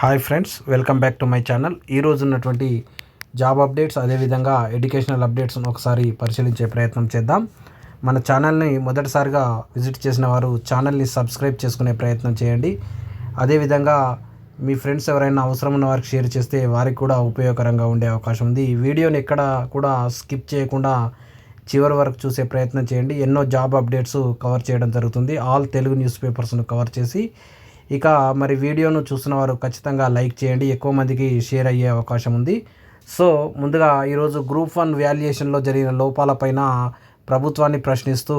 Hi friends welcome back to my channel ఈరోజు ఉన్నటువంటి job updates అదేవిధంగా ఎడ్యుకేషనల్ అప్డేట్స్ను ఒకసారి పరిశీలించే ప్రయత్నం చేద్దాం. మన ఛానల్ని మొదటిసారిగా విజిట్ చేసిన వారు ఛానల్ని సబ్స్క్రైబ్ చేసుకునే ప్రయత్నం చేయండి. అదేవిధంగా మీ ఫ్రెండ్స్ ఎవరైనా అవసరం ఉన్న వారికి షేర్ చేస్తే వారికి కూడా ఉపయోగకరంగా ఉండే అవకాశం ఉంది. ఈ వీడియోని ఎక్కడ కూడా స్కిప్ చేయకుండా చివరి వరకు చూసే ప్రయత్నం చేయండి. ఎన్నో జాబ్ అప్డేట్స్ కవర్ చేయడం జరుగుతుంది. ఆల్ తెలుగు న్యూస్ పేపర్స్ను కవర్ చేసి ఇక మరి వీడియోను చూసిన వారు ఖచ్చితంగా లైక్ చేయండి. ఎక్కువ మందికి షేర్ అయ్యే అవకాశం ఉంది. సో ముందుగా ఈరోజు గ్రూప్ వన్ వాల్యుయేషన్లో జరిగిన లోపాలపైన ప్రభుత్వాన్ని ప్రశ్నిస్తూ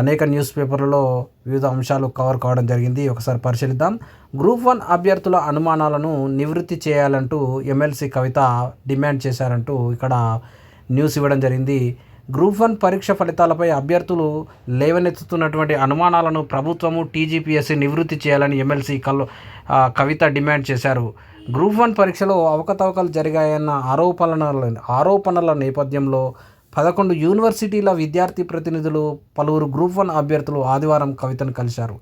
అనేక న్యూస్ పేపర్లలో వివిధ అంశాలు కవర్ కావడం జరిగింది. ఒకసారి పరిశీలిద్దాం. గ్రూప్ వన్ అభ్యర్థుల అనుమానాలను నివృత్తి చేయాలంటూ ఎమ్మెల్సీ కవిత డిమాండ్ చేశారంటూ ఇక్కడ న్యూస్ ఇవ్వడం జరిగింది. గ్రూప్ వన్ పరీక్ష ఫలితాలపై అభ్యర్థులు లేవనెత్తుతున్నటువంటి అనుమానాలను ప్రభుత్వము టీజీపీఎస్సీ నివృత్తి చేయాలని ఎమ్మెల్సీ కల్ కవిత డిమాండ్ చేశారు. గ్రూప్ వన్ పరీక్షలో అవకతవకలు జరిగాయన్న ఆరోపణల ఆరోపణల నేపథ్యంలో పదకొండు యూనివర్సిటీల విద్యార్థి ప్రతినిధులు పలువురు గ్రూప్ వన్ అభ్యర్థులు ఆదివారం కవితను కలిశారు.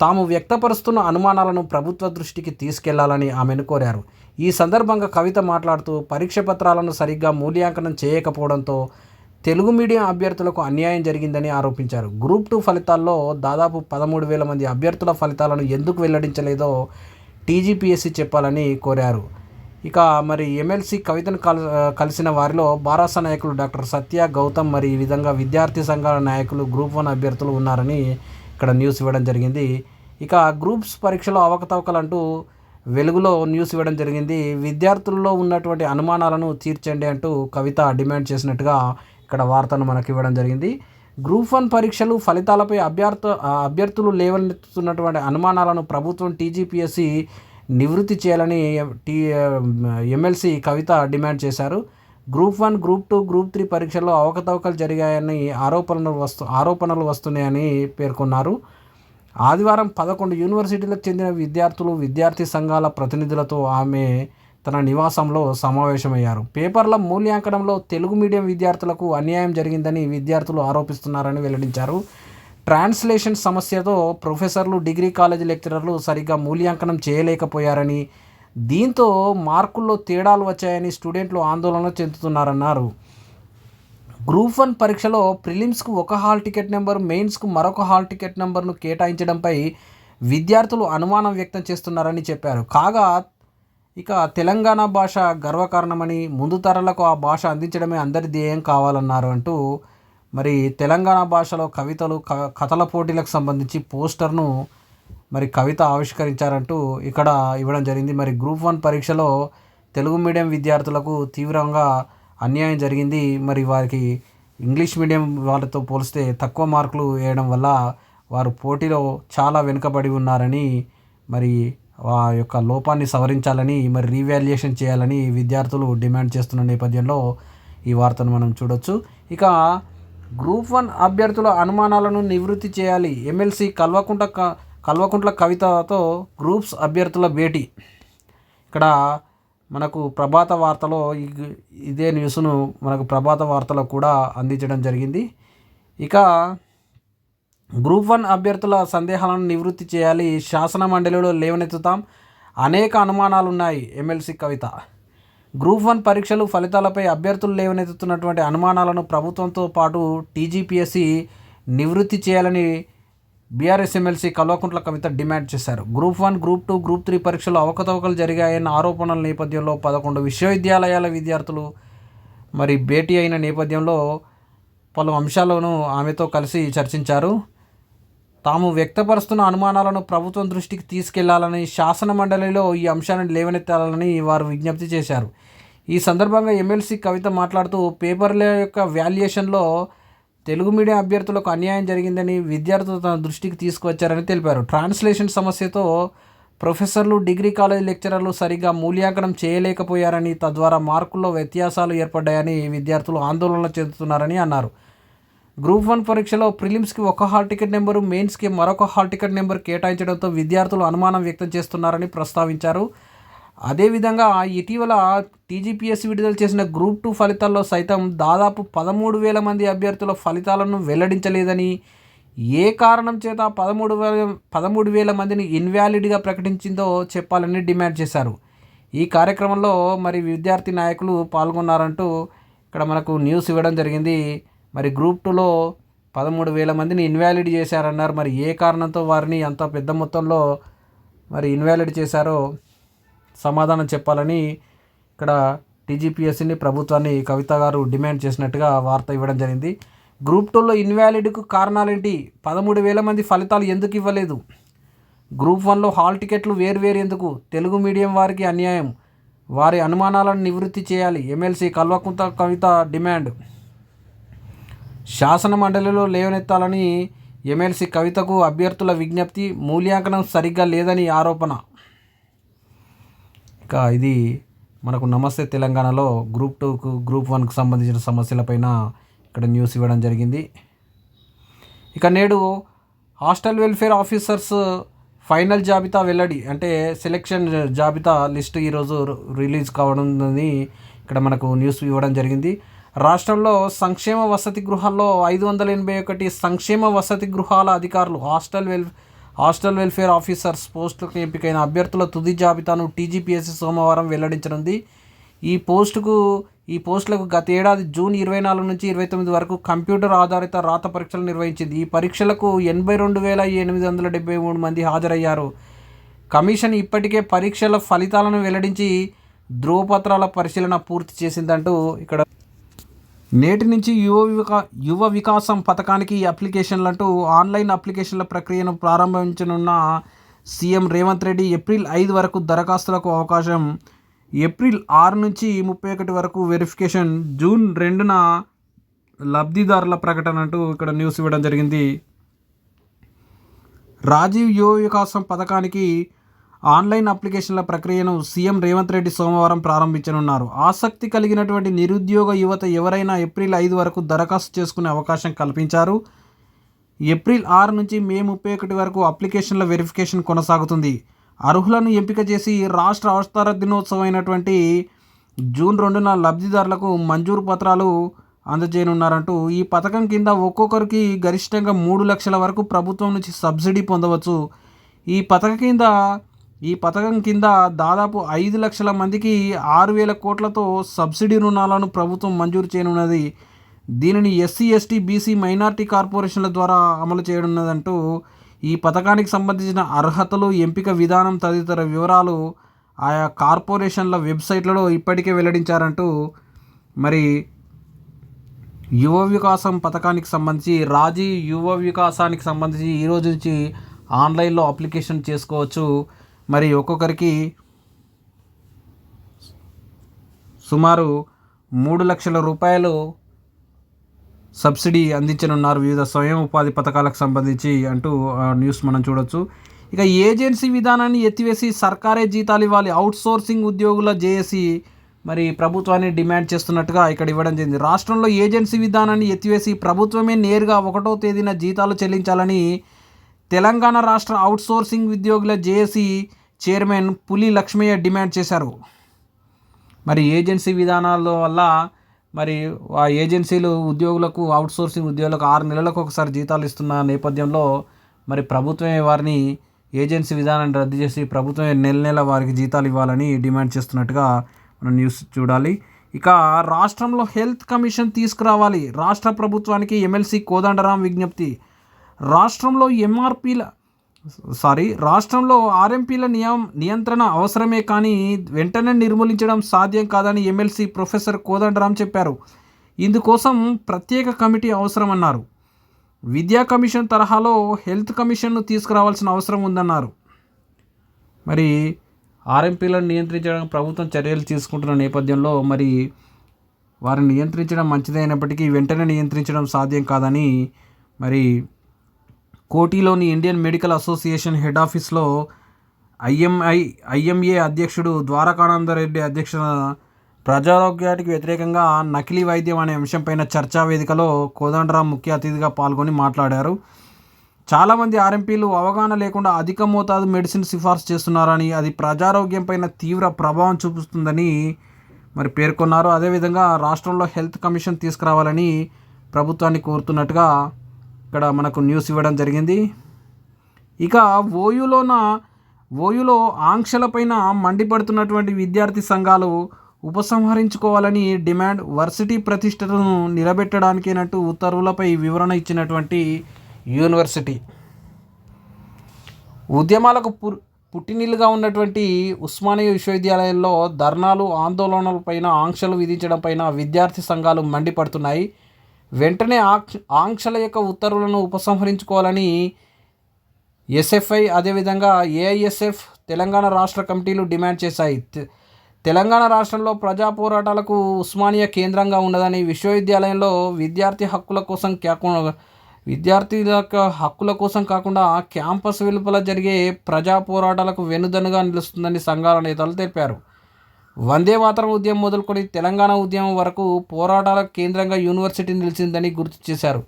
తాము వ్యక్తపరుస్తున్న అనుమానాలను ప్రభుత్వ దృష్టికి తీసుకెళ్ళాలని ఆమెను కోరారు. ఈ సందర్భంగా కవిత మాట్లాడుతూ పరీక్ష పత్రాలను సరిగ్గా మూల్యాంకనం చేయకపోవడంతో తెలుగు మీడియం అభ్యర్థులకు అన్యాయం జరిగిందని ఆరోపించారు. గ్రూప్ టూ ఫలితాల్లో దాదాపు పదమూడు వేల మంది అభ్యర్థుల ఫలితాలను ఎందుకు వెల్లడించలేదో టీజీపీఎస్సీ చెప్పాలని కోరారు. ఇక మరి ఎమ్మెల్సీ కవితను కల్ కలిసిన వారిలో బారాస నాయకులు డాక్టర్ సత్య గౌతమ్ మరి ఈ విధంగా విద్యార్థి సంఘాల నాయకులు గ్రూప్ వన్ అభ్యర్థులు ఉన్నారని ఇక్కడ న్యూస్ ఇవ్వడం జరిగింది. ఇక గ్రూప్స్ పరీక్షలో అవకతవకలంటూ వెలుగులో న్యూస్ ఇవ్వడం జరిగింది. విద్యార్థుల్లో ఉన్నటువంటి అనుమానాలను తీర్చండి అంటూ కవిత డిమాండ్ చేసినట్టుగా ఇక్కడ వార్తను మనకి ఇవ్వడం జరిగింది. గ్రూప్ వన్ పరీక్షలు ఫలితాలపై అభ్యర్థ అభ్యర్థులు లేవనెత్తుతున్నటువంటి అనుమానాలను ప్రభుత్వం టీజీపీఎస్సీ నివృత్తి చేయాలని టీ ఎమ్మెల్సీ కవిత డిమాండ్ చేశారు. Group one group two group three పరీక్షల్లో అవకతవకలు జరిగాయని ఆరోపణలు వస్తు ఆరోపణలు వస్తున్నాయని పేర్కొన్నారు. ఆదివారం పదకొండు యూనివర్సిటీలకు చెందిన విద్యార్థులు విద్యార్థి సంఘాల ప్రతినిధులతో ఆమె తన నివాసంలో సమావేశమయ్యారు. పేపర్ల మూల్యాంకనంలో తెలుగు మీడియం విద్యార్థులకు అన్యాయం జరిగిందని విద్యార్థులు ఆరోపిస్తున్నారని వెల్లడించారు. ట్రాన్స్లేషన్ సమస్యతో ప్రొఫెసర్లు డిగ్రీ కాలేజీ లెక్చరర్లు సరిగ్గా మూల్యాంకనం చేయలేకపోయారని దీంతో మార్కుల్లో తేడాలు వచ్చాయని స్టూడెంట్లు ఆందోళన చెందుతున్నారన్నారు. గ్రూప్ వన్ పరీక్షలో ప్రిలిమ్స్కు ఒక హాల్ టికెట్ నెంబర్ మెయిన్స్కు మరొక హాల్ టికెట్ నెంబర్ను కేటాయించడంపై విద్యార్థులు అనుమానం వ్యక్తం చేస్తున్నారని చెప్పారు. కాగా ఇక తెలంగాణ భాష గర్వకారణమని ముందు తరాలకు ఆ భాష అందించడమే అందరి ధ్యేయం కావాలన్నారు అంటూ మరి తెలంగాణ భాషలో కవితలు క- కథల పోటీలకు సంబంధించి పోస్టర్ను మరి కవిత ఆవిష్కరించారంటూ ఇక్కడ ఇవ్వడం జరిగింది. మరి గ్రూప్ వన్ పరీక్షలో తెలుగు మీడియం విద్యార్థులకు తీవ్రంగా అన్యాయం జరిగింది. మరి వారికి ఇంగ్లీష్ మీడియం వాళ్ళతో పోలిస్తే తక్కువ మార్కులు వేయడం వల్ల వారు పోటీలో చాలా వెనుకబడి ఉన్నారని మరి ఆ యొక్క లోపాన్ని సవరించాలని మరి రీవాల్యుయేషన్ చేయాలని విద్యార్థులు డిమాండ్ చేస్తున్న నేపథ్యంలో ఈ వార్తను మనం చూడొచ్చు. ఇక గ్రూప్ వన్ అభ్యర్థుల అనుమానాలను నివృత్తి చేయాలి. ఎమ్మెల్సీ కల్వకుంట క- కల్వకుంట్ల కవితతో గ్రూప్స్ అభ్యర్థుల భేటీ. ఇక్కడ మనకు ప్రభాత వార్తలో ఇదే న్యూస్ను మనకు ప్రభాత వార్తలో కూడా అందించడం జరిగింది. ఇక గ్రూప్ వన్ అభ్యర్థుల సందేహాలను నివృత్తి చేయాలి. శాసన మండలిలో లేవనెత్తుతాం. అనేక అనుమానాలు ఉన్నాయి ఎమ్మెల్సీ కవిత. గ్రూప్ వన్ పరీక్షలు ఫలితాలపై అభ్యర్థులు లేవనెత్తుతున్నటువంటి అనుమానాలను ప్రభుత్వంతో పాటు టీజీపీఎస్సీ నివృత్తి చేయాలని BRS MLC Kalvakuntla Kavitha demand చేశారు. Group one group two group three పరీక్షలు అవకతవకలు జరిగాయన్న ఆరోపణల నేపథ్యంలో పదకొండు విశ్వవిద్యాలయాల విద్యార్థులు మరి భేటీ అయిన నేపథ్యంలో పలు అంశాలను ఆమెతో కలిసి చర్చించారు. తాము వ్యక్తపరుస్తున్న అనుమానాలను ప్రభుత్వం దృష్టికి తీసుకెళ్ళాలని శాసన మండలిలో ఈ అంశాన్ని లేవనెత్తాలని వారు విజ్ఞప్తి చేశారు. ఈ సందర్భంగా ఎమ్మెల్సీ కవిత మాట్లాడుతూ పేపర్ల యొక్క వాల్యుయేషన్లో తెలుగు మీడియం అభ్యర్థులకు అన్యాయం జరిగిందని విద్యార్థులు తన దృష్టికి తీసుకువచ్చారని తెలిపారు. ట్రాన్స్లేషన్ సమస్యతో ప్రొఫెసర్లు డిగ్రీ కాలేజ్ లెక్చరర్లు సరిగ్గా మూల్యాంకనం చేయలేకపోయారని తద్వారా మార్కుల్లో వ్యత్యాసాలు ఏర్పడ్డాయని విద్యార్థులు ఆందోళన చెందుతున్నారని అన్నారు. గ్రూప్ వన్ పరీక్షలో ప్రిలిమ్స్కి ఒక హాల్ టికెట్ నెంబరు మెయిన్స్కి మరొక హాల్ టికెట్ నెంబర్ కేటాయించడంతో విద్యార్థులు అనుమానం వ్యక్తం చేస్తున్నారని ప్రస్తావించారు. అదేవిధంగా ఇటీవల టీజీపీఎస్సీ విడుదల చేసిన గ్రూప్ టూ ఫలితాల్లో సైతం దాదాపు పదమూడు వేల మంది అభ్యర్థుల ఫలితాలను వెల్లడించలేదని ఏ కారణం చేత పదమూడు వేల పదమూడు వేల మందిని ఇన్వాలిడ్గా ప్రకటించిందో చెప్పాలని డిమాండ్ చేశారు. ఈ కార్యక్రమంలో మరి విద్యార్థి నాయకులు పాల్గొన్నారంటూ ఇక్కడ మనకు న్యూస్ ఇవ్వడం జరిగింది. మరి గ్రూప్ టూలో పదమూడు వేల మందిని ఇన్వాలిడ్ చేశారన్నారు. మరి ఏ కారణంతో వారిని అంత పెద్ద మొత్తంలో మరి ఇన్వాలిడ్ చేశారో సమాధానం చెప్పాలని ఇక్కడ టీజీపీఎస్సీని ప్రభుత్వాన్ని కవిత గారు డిమాండ్ చేసినట్టుగా వార్త ఇవ్వడం జరిగింది. గ్రూప్ టూలో ఇన్వాలిడ్కు కారణాలేంటి? పదమూడు వేల మంది ఫలితాలు ఎందుకు ఇవ్వలేదు? గ్రూప్ వన్లో హాల్ టికెట్లు వేరువేరు ఎందుకు తెలుగు మీడియం వారికి అన్యాయం. వారి అనుమానాలను నివృత్తి చేయాలి. ఎమ్మెల్సీ కల్వకుంత కవిత డిమాండ్ శాసన మండలిలో లేవనెత్తాలని ఎమ్మెల్సీ కవితకు అభ్యర్థుల విజ్ఞప్తి మూల్యాంకనం సరిగ్గా లేదని ఆరోపణ. ఇక ఇది మనకు నమస్తే తెలంగాణలో గ్రూప్ టూకు గ్రూప్ వన్కు సంబంధించిన సమస్యలపైన ఇక్కడ న్యూస్ ఇవ్వడం జరిగింది. ఇక నేడు హాస్టల్ వెల్ఫేర్ ఆఫీసర్స్ ఫైనల్ జాబితా వెల్లడి అంటే సెలెక్షన్ జాబితా లిస్ట్ ఈరోజు రిలీజ్ కావడం ఇక్కడ మనకు న్యూస్ ఇవ్వడం జరిగింది. రాష్ట్రంలో సంక్షేమ వసతి గృహాల్లో ఐదు వందల ఎనభై ఒకటి సంక్షేమ వసతి గృహాల అధికారులు hostel well hostel welfare officers పోస్టులకు ఎంపికైన అభ్యర్థుల తుది జాబితాను టీజీపీఎస్సీ సోమవారం వెల్లడించనుంది. ఈ పోస్టుకు ఈ పోస్టులకు గత ఏడాది జూన్ ఇరవై నాలుగు నుంచి ఇరవై తొమ్మిది వరకు కంప్యూటర్ ఆధారిత రాత పరీక్షలు నిర్వహించింది. ఈ పరీక్షలకు ఎనభై రెండు వేల ఎనిమిది వందల డెబ్బై మూడు మంది హాజరయ్యారు. కమిషన్ ఇప్పటికే పరీక్షల ఫలితాలను వెల్లడించి ధ్రువపత్రాల పరిశీలన పూర్తి చేసిందంటూ ఇక్కడ నేటి నుంచి యువ వికా యువ వికాసం పథకానికి అప్లికేషన్లు అంటూ ఆన్లైన్ అప్లికేషన్ల ప్రక్రియను ప్రారంభించనున్న సీఎం రేవంత్ రెడ్డి ఏప్రిల్ ఐదు వరకు దరఖాస్తులకు అవకాశం. ఏప్రిల్ ఆరు నుంచి ముప్పై ఒకటి వరకు వెరిఫికేషన్. జూన్ రెండున లబ్ధిదారుల ప్రకటన అంటూ ఇక్కడ న్యూస్ ఇవ్వడం జరిగింది. రాజీవ్ యువ వికాసం పథకానికి ఆన్లైన్ అప్లికేషన్ల ప్రక్రియను సీఎం రేవంత్ రెడ్డి సోమవారం ప్రారంభించనున్నారు. ఆసక్తి కలిగినటువంటి నిరుద్యోగ యువత ఎవరైనా ఏప్రిల్ ఐదు వరకు దరఖాస్తు చేసుకునే అవకాశం కల్పించారు. ఏప్రిల్ ఆరు నుంచి మే ముప్పై ఒకటి వరకు అప్లికేషన్ల వెరిఫికేషన్ కొనసాగుతుంది. అర్హులను ఎంపిక చేసి రాష్ట్ర అవసర దినోత్సవం అయినటువంటి జూన్ రెండున లబ్ధిదారులకు మంజూరు పత్రాలు అందజేయనున్నారంటూ ఈ పథకం కింద ఒక్కొక్కరికి గరిష్టంగా మూడు లక్షల వరకు ప్రభుత్వం నుంచి సబ్సిడీ పొందవచ్చు. ఈ పథకం కింద ఈ పథకం కింద దాదాపు ఐదు లక్షల మందికి ఆరు వేల కోట్లతో సబ్సిడీ రుణాలను ప్రభుత్వం మంజూరు చేయనున్నది. దీనిని ఎస్సీ ఎస్టీ బీసీ మైనార్టీ కార్పొరేషన్ల ద్వారా అమలు చేయనున్నదంటూ ఈ పథకానికి సంబంధించిన అర్హతలు ఎంపిక విధానం తదితర వివరాలు ఆయా కార్పొరేషన్ల వెబ్సైట్లలో ఇప్పటికే వెల్లడించారంటూ మరి యువ వికాసం పథకానికి సంబంధించి రాజీ యువ వికాసానికి సంబంధించి ఈరోజు నుంచి ఆన్లైన్లో అప్లికేషన్ చేసుకోవచ్చు. మరి ఒక్కొక్కరికి సుమారు మూడు లక్షల రూపాయలు సబ్సిడీ అందించనున్నారు వివిధ స్వయం ఉపాధి పథకాలకు సంబంధించి అంటూ న్యూస్ మనం చూడొచ్చు. ఇక ఏజెన్సీ విధానాన్ని ఎత్తివేసి సర్కారే జీతాలు ఇవ్వాలి. అవుట్సోర్సింగ్ ఉద్యోగుల జేఏసీ మరి ప్రభుత్వాన్ని డిమాండ్ చేస్తున్నట్టుగా ఇక్కడ ఇవ్వడం జరిగింది. రాష్ట్రంలో ఏజెన్సీ విధానాన్ని ఎత్తివేసి ప్రభుత్వమే నేరుగా ఒకటో తేదీన జీతాలు చెల్లించాలని తెలంగాణ రాష్ట్ర అవుట్సోర్సింగ్ ఉద్యోగుల జేఏసీ చైర్మన్ పులి లక్ష్మయ్య డిమాండ్ చేశారు. మరి ఏజెన్సీ విధానాల వల్ల మరి ఆ ఏజెన్సీలు ఉద్యోగులకు అవుట్సోర్సింగ్ ఉద్యోగులకు ఆరు నెలలకు ఒకసారి జీతాలు ఇస్తున్న నేపథ్యంలో మరి ప్రభుత్వమే వారిని ఏజెన్సీ విధానాన్ని రద్దు చేసి ప్రభుత్వమే నెల నెల వారికి జీతాలు ఇవ్వాలని డిమాండ్ చేస్తున్నట్టుగా మనం న్యూస్ చూడాలి. ఇక రాష్ట్రంలో హెల్త్ కమిషన్ తీసుకురావాలి. రాష్ట్ర ప్రభుత్వానికి ఎమ్మెల్సీ కోదండరాం విజ్ఞప్తి. రాష్ట్రంలో ఎంఆర్పీల సారీ రాష్ట్రంలో ఆర్ఎంపీల నియం నియంత్రణ అవసరమే కానీ వెంటనే నిర్మూలించడం సాధ్యం కాదని ఎమ్మెల్సీ ప్రొఫెసర్ కోదండరాం చెప్పారు. ఇందుకోసం ప్రత్యేక కమిటీ అవసరమన్నారు. విద్యా కమిషన్ తరహాలో హెల్త్ కమిషన్ను తీసుకురావాల్సిన అవసరం ఉందన్నారు. మరి ఆర్ఎంపీలను నియంత్రించడానికి ప్రభుత్వం చర్యలు తీసుకుంటున్న నేపథ్యంలో మరి వారిని నియంత్రించడం మంచిదైనప్పటికీ వెంటనే నియంత్రించడం సాధ్యం కాదని మరి కోటిలోని ఇండియన్ మెడికల్ అసోసియేషన్ హెడ్ ఆఫీస్లో ఐఎంఐ ఐఎంఏ అధ్యక్షుడు ద్వారకానందరెడ్డి అధ్యక్షత ప్రజారోగ్యానికి వ్యతిరేకంగా నకిలీ వైద్యం అనే అంశంపైన చర్చా వేదికలో కోదండరాం ముఖ్య అతిథిగా పాల్గొని మాట్లాడారు. చాలామంది ఆర్ఎంపీలు అవగాహన లేకుండా అధిక మోతాదు మెడిసిన్ సిఫార్సు చేస్తున్నారని అది ప్రజారోగ్యంపైన తీవ్ర ప్రభావం చూపిస్తుందని మరి పేర్కొన్నారు. అదేవిధంగా రాష్ట్రంలో హెల్త్ కమిషన్ తీసుకురావాలని ప్రభుత్వాన్ని కోరుతున్నట్టుగా ఇక్కడ మనకు న్యూస్ ఇవ్వడం జరిగింది. ఇక ఓయూలోన ఓయూలో ఆంక్షలపైన మండిపడుతున్నటువంటి విద్యార్థి సంఘాలు ఉపసంహరించుకోవాలని డిమాండ్ వర్సిటీ ప్రతిష్టను నిలబెట్టడానికేనట్టు ఉత్తర్వులపై వివరణ ఇచ్చినటువంటి యూనివర్సిటీ. ఉద్యమాలకు పు పుట్టినిల్లుగా ఉన్నటువంటి ఉస్మానియా విశ్వవిద్యాలయంలో ధర్నాలు ఆందోళనలపైన ఆంక్షలు విధించడంపైన విద్యార్థి సంఘాలు మండిపడుతున్నాయి. వెంటనే ఆంక్ష ఆంక్షల యొక్క ఉత్తర్వులను ఉపసంహరించుకోవాలని ఎస్ఎఫ్ఐ అదేవిధంగా ఏఐఎస్ఎఫ్ తెలంగాణ రాష్ట్ర కమిటీలు డిమాండ్ చేశాయి. తెలంగాణ రాష్ట్రంలో ప్రజా పోరాటాలకు ఉస్మానియా కేంద్రంగా ఉన్నదని విశ్వవిద్యాలయంలో విద్యార్థి హక్కుల కోసం కాకుండా విద్యార్థుల యొక్క హక్కుల కోసం కాకుండా క్యాంపస్ వెలుపల జరిగే ప్రజా పోరాటాలకు వెనుదనుగా నిలుస్తుందని సంఘాల నేతలు తెలిపారు. వందే మాతరం ఉద్యమం మొదలుకొని తెలంగాణ ఉద్యమం వరకు పోరాటాల కేంద్రంగా యూనివర్సిటీ నిలిచిందని గుర్తు చేశారు.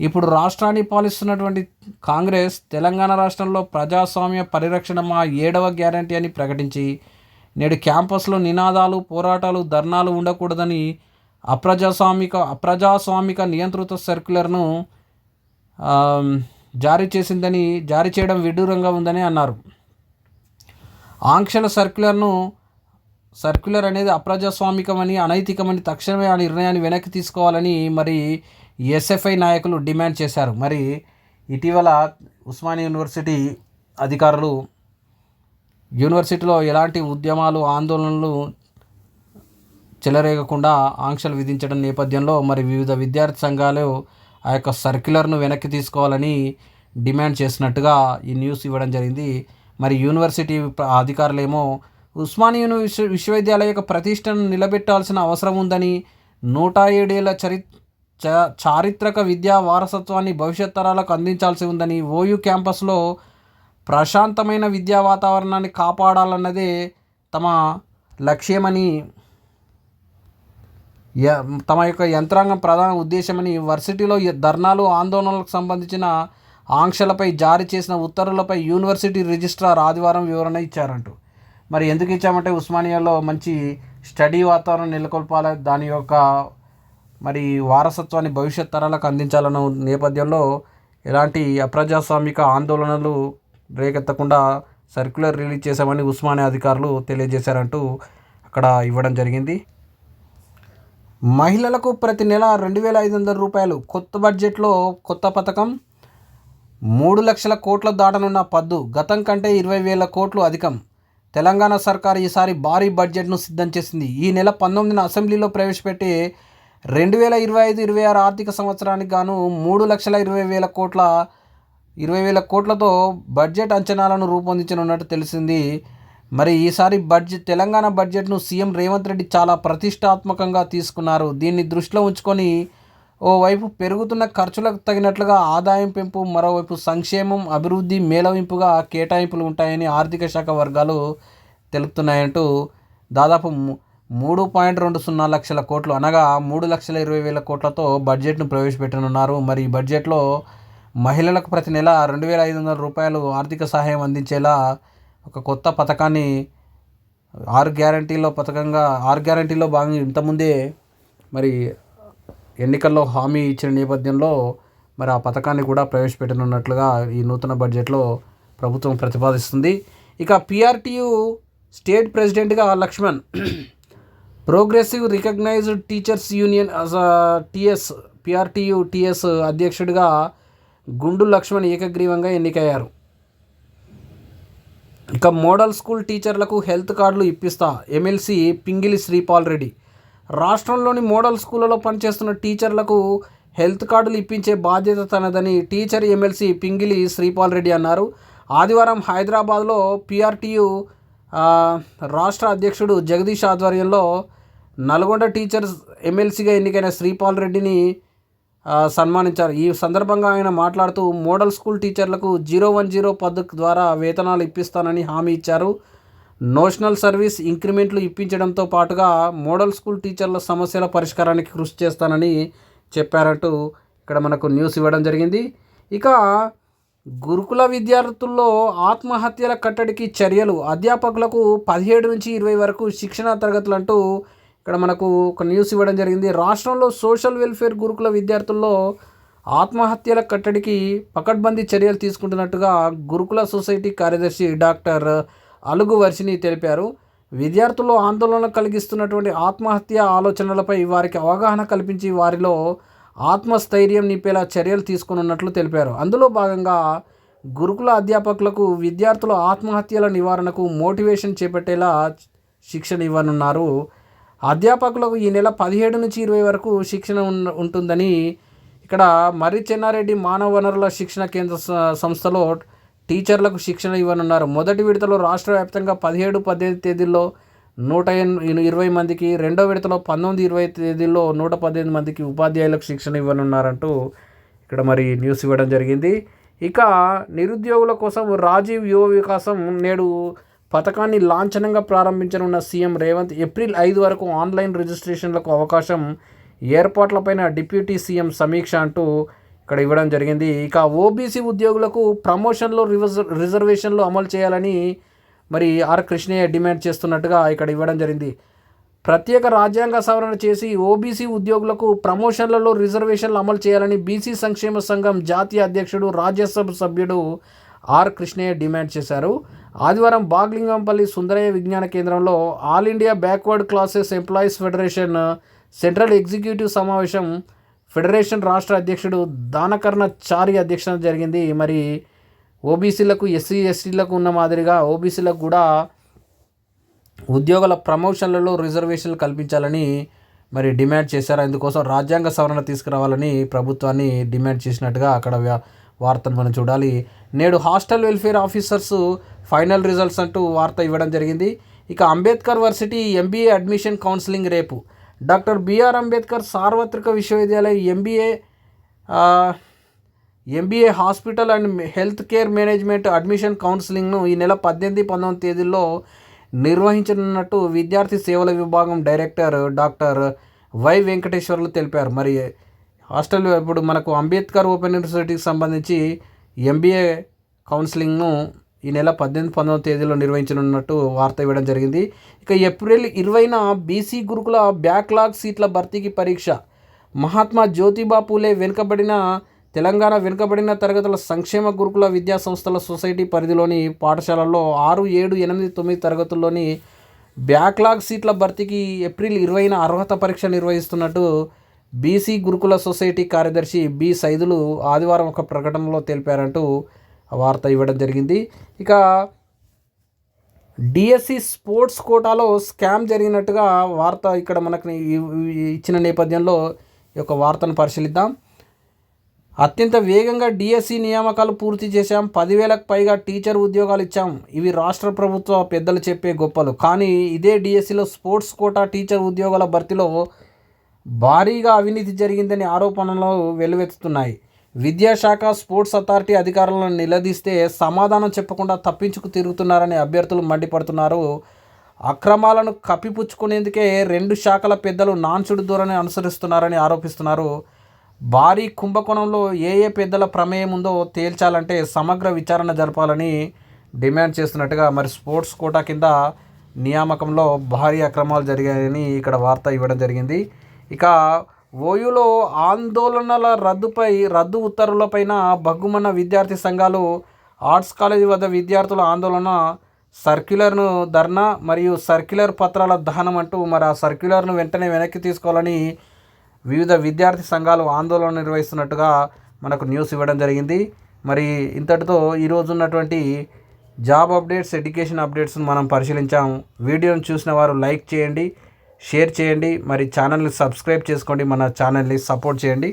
ఇప్పుడు రాష్ట్రాన్ని పాలిస్తున్నటువంటి కాంగ్రెస్ తెలంగాణ రాష్ట్రంలో ప్రజాస్వామ్య పరిరక్షణ మా ఏడవ గ్యారంటీ అని ప్రకటించి నేడు క్యాంపస్లో నినాదాలు పోరాటాలు ధర్నాలు ఉండకూడదని అప్రజాస్వామిక అప్రజాస్వామిక నియంత్రిత సర్క్యులర్ను జారీ చేసిందని జారీ చేయడం విడ్డూరంగా ఉందని అన్నారు. ఆంక్షల సర్క్యులర్ను సర్క్యులర్ అనేది అప్రజాస్వామికమని అనైతికమని తక్షణమే ఆ నిర్ణయాన్ని వెనక్కి తీసుకోవాలని మరి ఎస్ఎఫ్ఐ నాయకులు డిమాండ్ చేశారు. మరి ఇటీవల ఉస్మానియా యూనివర్సిటీ అధికారులు యూనివర్సిటీలో ఎలాంటి ఉద్యమాలు ఆందోళనలు చెలరేగకుండా ఆంక్షలు విధించడం నేపథ్యంలో మరి వివిధ విద్యార్థి సంఘాలు ఆ యొక్క సర్క్యులర్ను వెనక్కి తీసుకోవాలని డిమాండ్ చేసినట్టుగా ఈ న్యూస్ ఇవ్వడం జరిగింది. మరి యూనివర్సిటీ అధికారులేమో ఉస్మానియా విశ్వ విశ్వవిద్యాలయ యొక్క ప్రతిష్టను నిలబెట్టాల్సిన అవసరం ఉందని నూట ఏడేళ్ళ చరి చారిత్రక విద్యా వారసత్వాన్ని భవిష్యత్ తరాలకు అందించాల్సి ఉందని ఓయూ క్యాంపస్లో ప్రశాంతమైన విద్యా వాతావరణాన్ని కాపాడాలన్నదే తమ లక్ష్యమని య- తమ యొక్క యంత్రాంగం ప్రధాన ఉద్దేశమని వర్సిటీలో ధర్నాలు ఆందోళనలకు సంబంధించిన ఆంక్షలపై జారీ చేసిన ఉత్తర్వులపై యూనివర్సిటీ రిజిస్ట్రార్ ఆదివారం వివరణ ఇచ్చారంటూ. మరి ఎందుకు ఇచ్చామంటే ఉస్మానియాలో మంచి స్టడీ వాతావరణం నెలకొల్పాలి. దాని యొక్క మరి వారసత్వాన్ని భవిష్యత్ తరాలకు అందించాలన్న నేపథ్యంలో ఎలాంటి అప్రజాస్వామిక ఆందోళనలు రేకెత్తకుండా సర్క్యులర్ రిలీజ్ చేశామని ఉస్మానియా అధికారులు తెలియజేశారంటూ అక్కడ ఇవ్వడం జరిగింది. మహిళలకు ప్రతి నెల రెండు వేల ఐదు వందల రూపాయలు కొత్త బడ్జెట్లో కొత్త పథకం. మూడు లక్షల కోట్ల దాటనున్న పద్దు గతం కంటే ఇరవై వేల కోట్లు అధికం. తెలంగాణ సర్కార్ ఈసారి భారీ బడ్జెట్ను సిద్ధం చేసింది. ఈ నెల పంతొమ్మిదిన అసెంబ్లీలో ప్రవేశపెట్టి రెండు వేల ఇరవై ఐదు ఇరవై ఆరు ఆర్థిక సంవత్సరానికి గాను మూడు లక్షల ఇరవై వేల కోట్ల ఇరవై వేల కోట్లతో బడ్జెట్ అంచనాలను రూపొందించనున్నట్టు తెలిసింది. మరి ఈసారి బడ్జెట్ తెలంగాణ బడ్జెట్ను సీఎం రేవంత్ రెడ్డి చాలా ప్రతిష్టాత్మకంగా తీసుకున్నారు. దీన్ని దృష్టిలో ఉంచుకొని ఓవైపు పెరుగుతున్న ఖర్చులకు తగినట్లుగా ఆదాయం పెంపు మరోవైపు సంక్షేమం అభివృద్ధి మేళవింపుగా కేటాయింపులు ఉంటాయని ఆర్థిక శాఖ వర్గాలు తెలుపుతున్నాయంటూ దాదాపు మూడు పాయింట్ రెండు సున్నా లక్షల కోట్లు అనగా మూడు లక్షల ఇరవై వేల కోట్లతో బడ్జెట్ను ప్రవేశపెట్టనున్నారు. మరి ఈ బడ్జెట్లో మహిళలకు ప్రతి నెల రెండు వేల ఐదు వందల రూపాయలు ఆర్థిక సహాయం అందించేలా ఒక కొత్త పథకాన్ని ఆరు గ్యారంటీలో పథకంగా ఆరు గ్యారంటీలో భాగంగా ఇంతకుముందే మరి ఎన్నికల్లో హామీ ఇచ్చిన నేపథ్యంలో మరి ఆ పథకాన్ని కూడా ప్రవేశపెట్టనున్నట్లుగా ఈ నూతన బడ్జెట్లో ప్రభుత్వం ప్రతిపాదిస్తుంది. ఇక పిఆర్టీయు స్టేట్ ప్రెసిడెంట్గా Laxman progressive recognised teachers union TS PRTU TS అధ్యక్షుడిగా గుండు లక్ష్మణ్ ఏకగ్రీవంగా ఎన్నికయ్యారు. ఇక మోడల్ స్కూల్ టీచర్లకు హెల్త్ కార్డులు ఇప్పిస్తా ఎమ్మెల్సీ పింగిలి శ్రీపాల్ రెడ్డి రాష్ట్రంలోని మోడల్ స్కూళ్ళలో పనిచేస్తున్న టీచర్లకు హెల్త్ కార్డులు ఇప్పించే బాధ్యత తనదని టీచర్ ఎమ్మెల్సీ పింగిలి శ్రీపాల్ రెడ్డి అన్నారు. ఆదివారం హైదరాబాద్లో పిఆర్టీయు రాష్ట్ర అధ్యక్షుడు జగదీష్ ఆధ్వర్యంలో నల్గొండ టీచర్స్ ఎమ్మెల్సీగా ఎన్నికైన శ్రీపాల్ రెడ్డిని సన్మానించారు. ఈ సందర్భంగా ఆయన మాట్లాడుతూ మోడల్ స్కూల్ టీచర్లకు జీరో వన్ జీరో పద్ధతి ద్వారా వేతనాలు ఇప్పిస్తానని హామీ ఇచ్చారు. నోషనల్ సర్వీస్ ఇంక్రిమెంట్లు ఇప్పించడంతో పాటుగా మోడల్ స్కూల్ టీచర్ల సమస్యల పరిష్కారానికి కృషి చేస్తానని చెప్పారంటూ ఇక్కడ మనకు న్యూస్ ఇవ్వడం జరిగింది. ఇక గురుకుల విద్యార్థుల్లో ఆత్మహత్యల కట్టడికి చర్యలు. అధ్యాపకులకు పదిహేడు నుంచి ఇరవై వరకు శిక్షణా తరగతులు అంటూ ఇక్కడ మనకు ఒక న్యూస్ ఇవ్వడం జరిగింది. రాష్ట్రంలో సోషల్ వెల్ఫేర్ గురుకుల విద్యార్థుల్లో ఆత్మహత్యల కట్టడికి పకడ్బందీ చర్యలు తీసుకుంటున్నట్టుగా గురుకుల సొసైటీ కార్యదర్శి డాక్టర్ అలుగు వర్షిని తెలిపారు. విద్యార్థుల్లో ఆందోళన కలిగిస్తున్నటువంటి ఆత్మహత్య ఆలోచనలపై వారికి అవగాహన కల్పించి వారిలో ఆత్మస్థైర్యం నింపేలా చర్యలు తీసుకున్నట్లు తెలిపారు. అందులో భాగంగా గురుకుల అధ్యాపకులకు విద్యార్థుల ఆత్మహత్యల నివారణకు మోటివేషన్ చేపట్టేలా శిక్షణ ఇవ్వనున్నారు. అధ్యాపకులకు ఈ నెల పదిహేడు నుంచి ఇరవై వరకు శిక్షణ ఉంటుందని ఇక్కడ మర్రి చెన్నారెడ్డి మానవ వనరుల శిక్షణ కేంద్ర సంస్థలో టీచర్లకు శిక్షణ ఇవ్వనున్నారు. మొదటి విడతలో రాష్ట్ర వ్యాప్తంగా పదిహేడు పద్దెనిమిది తేదీల్లో నూట ఇరవై మందికి రెండో విడతలో పంతొమ్మిది ఇరవై తేదీల్లో నూట పద్దెనిమిది మందికి ఉపాధ్యాయులకు శిక్షణ ఇవ్వనున్నారంటూ ఇక్కడ మరి న్యూస్ ఇవ్వడం జరిగింది. ఇక నిరుద్యోగుల కోసం రాజీవ్ యువ వికాసం నేడు పథకాన్ని లాంఛనంగా ప్రారంభించనున్న సీఎం రేవంత్ ఏప్రిల్ ఐదు వరకు ఆన్లైన్ రిజిస్ట్రేషన్లకు అవకాశం ఏర్పాట్లపైన డిప్యూటీ సీఎం సమీక్ష అంటూ ఇక్కడ ఇవ్వడం జరిగింది. ఇక ఓబీసీ ఉద్యోగులకు ప్రమోషన్లో రిజర్వేషన్లు అమలు చేయాలని మరి ఆర్ కృష్ణయ్య డిమాండ్ చేస్తున్నట్టుగా ఇక్కడ ఇవ్వడం జరిగింది. ప్రత్యేక రాజ్యాంగ సవరణ చేసి ఓబీసీ ఉద్యోగులకు ప్రమోషన్లలో రిజర్వేషన్లు అమలు చేయాలని బీసీ సంక్షేమ సంఘం జాతీయ అధ్యక్షుడు రాజ్యసభ సభ్యుడు ఆర్ కృష్ణయ్య డిమాండ్ చేశారు. ఆదివారం బాగ్లింగంపల్లి సుందరయ్య విజ్ఞాన కేంద్రంలో all India backward classes employees federation central executive సమావేశం ఫెడరేషన్ రాష్ట్ర అధ్యక్షుడు దానకర్ణ చారి అధ్యక్షత జరిగింది. మరి ఓబీసీలకు ఎస్సీ ఎస్టీలకు ఉన్న మాదిరిగా ఓబీసీలకు కూడా ఉద్యోగుల ప్రమోషన్లలో రిజర్వేషన్లు కల్పించాలని మరి డిమాండ్ చేశారు. అందుకోసం రాజ్యాంగ సవరణ తీసుకురావాలని ప్రభుత్వాన్ని డిమాండ్ చేసినట్టుగా అక్కడ వార్తను మనం చూడాలి. నేడు hostel welfare officers final results అంటూ వార్త ఇవ్వడం జరిగింది. ఇక Ambedkar varsity MBA admission counselling రేపు. డాక్టర్ బిఆర్ అంబేద్కర్ సార్వత్రిక విశ్వవిద్యాలయం MBA MBA hospital and health care management admission కౌన్సిలింగ్ను ఈ నెల పద్దెనిమిది పంతొమ్మిది తేదీల్లో నిర్వహించనున్నట్టు విద్యార్థి సేవల విభాగం డైరెక్టర్ డాక్టర్ వై వెంకటేశ్వర్లు తెలిపారు. మరి హాస్టల్ ఇప్పుడు మనకు అంబేద్కర్ ఓపెన్ యూనివర్సిటీకి సంబంధించి ఎంబీఏ కౌన్సిలింగ్ను ఈ నెల పద్దెనిమిది పంతొమ్మిది తేదీలో నిర్వహించనున్నట్టు వార్త ఇవ్వడం జరిగింది. ఇక ఏప్రిల్ ఇరవైన బీసీ గురుకుల బ్యాక్లాగ్ సీట్ల భర్తీకి పరీక్ష. మహాత్మా జ్యోతిబా పూలే వెనుకబడిన తెలంగాణ వెనుకబడిన తరగతుల సంక్షేమ గురుకుల విద్యా సంస్థల సొసైటీ పరిధిలోని పాఠశాలల్లో ఆరు ఏడు ఎనిమిది తొమ్మిది తరగతుల్లోని బ్యాక్లాగ్ సీట్ల భర్తీకి ఏప్రిల్ ఇరవైన అర్హత పరీక్ష నిర్వహిస్తున్నట్టు బీసీ గురుకుల సొసైటీ కార్యదర్శి బి సైదులు ఆదివారం ఒక ప్రకటనలో తెలిపారంటూ వార్త ఇవ్వడం జరిగింది. ఇక డిఎస్సి స్పోర్ట్స్ కోటాలో స్కామ్ జరిగినట్టుగా వార్త ఇక్కడ మనకు ఇచ్చిన నేపథ్యంలో ఈ యొక్క వార్తను పరిశీలిద్దాం. అత్యంత వేగంగా డిఎస్సి నియామకాలు పూర్తి చేశాం. పదివేలకు పైగా టీచర్ ఉద్యోగాలు ఇచ్చాం. ఇవి రాష్ట్ర ప్రభుత్వ పెద్దలు చెప్పే గొప్పలు. కానీ ఇదే డిఎస్సిలో స్పోర్ట్స్ కోటా టీచర్ ఉద్యోగాల భర్తీలో భారీగా అవినీతి జరిగిందని ఆరోపణలు వెల్లువెత్తుతున్నాయి. విద్యాశాఖ స్పోర్ట్స్ అథారిటీ అధికారులను నిలదీస్తే సమాధానం చెప్పకుండా తప్పించుకు తిరుగుతున్నారని అభ్యర్థులు మండిపడుతున్నారు. అక్రమాలను కప్పిపుచ్చుకునేందుకే రెండు శాఖల పెద్దలు నాన్సుడు ధోరణి అనుసరిస్తున్నారని ఆరోపిస్తున్నారు. భారీ కుంభకోణంలో ఏ ఏ పెద్దల ప్రమేయం ఉందో తేల్చాలంటే సమగ్ర విచారణ జరపాలని డిమాండ్ చేస్తున్నట్టుగా మరి స్పోర్ట్స్ కోటా కింద నియామకంలో భారీ అక్రమాలు జరిగాయని ఇక్కడ వార్త ఇవ్వడం జరిగింది. ఇక ఓయూలో ఆందోళనల రద్దుపై రద్దు ఉత్తర్వులపైన బగ్గుమన్న విద్యార్థి సంఘాలు ఆర్ట్స్ కాలేజీ వద్ద విద్యార్థుల ఆందోళన సర్క్యులర్ను ధర్నా మరియు సర్క్యులర్ పత్రాల దహనం అంటూ మరి ఆ సర్క్యులర్ను వెంటనే వెనక్కి తీసుకోవాలని వివిధ విద్యార్థి సంఘాలు ఆందోళన నిర్వహిస్తున్నట్టుగా మనకు న్యూస్ ఇవ్వడం జరిగింది. మరి ఇంతటితో ఈరోజు ఉన్నటువంటి జాబ్ అప్డేట్స్ ఎడ్యుకేషన్ అప్డేట్స్ను మనం పరిశీలించాము వీడియోను చూసిన వారు లైక్ చేయండి. షేర్ చేయండి. మరి ఛానల్ని సబ్స్క్రైబ్ చేసుకోండి. మన ఛానల్ని సపోర్ట్ చేయండి.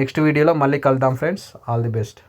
నెక్స్ట్ వీడియోలో మళ్ళీ కలుద్దాం ఫ్రెండ్స్. All the best.